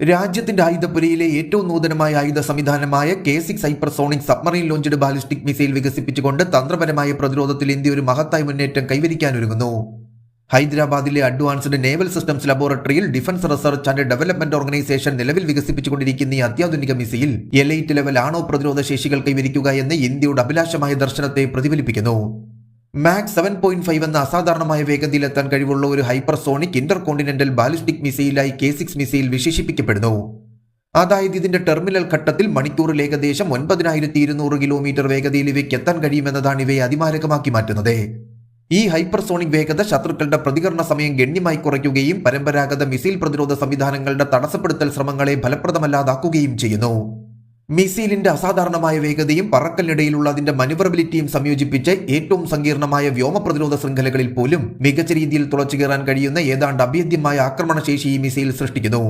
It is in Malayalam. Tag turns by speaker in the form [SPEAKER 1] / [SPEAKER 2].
[SPEAKER 1] രാജ്യത്തിന്റെ ആയുധപ്പുരയിലെ ഏറ്റവും നൂതനമായ ആയുധ സംവിധാനമായ K six hypersonic submarine launched ballistic missile വികസിപ്പിച്ചുകൊണ്ട് തന്ത്രപരമായ പ്രതിരോധത്തിൽ ഇന്ത്യ ഒരു മഹത്തായ മുന്നേറ്റം കൈവരിക്കാനൊരുങ്ങുന്നു ഹൈദരാബാദിലെ അഡ്വാൻസ്ഡ് നേവൽ സിസ്റ്റംസ് ലബോറട്ടറിയിൽ defence research and development organisation നിലവിൽ വികസിപ്പിച്ചുകൊണ്ടിരിക്കുന്ന ഈ അത്യാധുനിക മിസൈൽ എലൈറ്റ് ലെവൽ ആണോ പ്രതിരോധ ശേഷികൾ കൈവരിക്കുക എന്ന് ഇന്ത്യയുടെ അഭിലാഷമായ ദർശനത്തെ പ്രതിഫലിപ്പിക്കുന്നു. മാക് സെവൻ പോയിന്റ് ഫൈവ് എന്ന അസാധാരണമായ വേഗതയിലെത്താൻ കഴിവുള്ള ഒരു ഹൈപ്പർസോണിക് ഇന്റർ കോണ്ടിനെന്റൽ ബാലിസ്റ്റിക് മിസൈലായി കെ സിക്സ് മിസൈൽ വിശേഷിപ്പിക്കപ്പെടുന്നു. അതായത് ഇതിന്റെ ടെർമിനൽ ഘട്ടത്തിൽ മണിക്കൂറിൽ ഏകദേശം ഒൻപതിനായിരത്തി ഇരുന്നൂറ് കിലോമീറ്റർ വേഗതയിൽ ഇവയ്ക്ക് എത്താൻ കഴിയുമെന്നതാണ് ഇവയെ അതിമാരകമാക്കി മാറ്റുന്നത്. ഈ ഹൈപ്പർസോണിക് വേഗത ശത്രുക്കളുടെ പ്രതികരണ സമയം ഗണ്യമായി കുറയ്ക്കുകയും പരമ്പരാഗത മിസൈൽ പ്രതിരോധ സംവിധാനങ്ങളുടെ തടസ്സപ്പെടുത്തൽ ശ്രമങ്ങളെ ഫലപ്രദമല്ലാതാക്കുകയും ചെയ്യുന്നു. മിസൈലിന്റെ അസാധാരണമായ വേഗതയും പറക്കലിനിടയിലുള്ള അതിന്റെ മനുവറബിലിറ്റിയും സംയോജിപ്പിച്ച് ഏറ്റവും സങ്കീർണമായ വ്യോമ പ്രതിരോധ ശൃംഖലകളിൽ പോലും മികച്ച രീതിയിൽ തുളച്ചു കയറാൻ കഴിയുന്ന ഏതാണ്ട് അഭേദ്യമായ ആക്രമണശേഷി ഈ മിസൈൽ സൃഷ്ടിക്കുന്നു.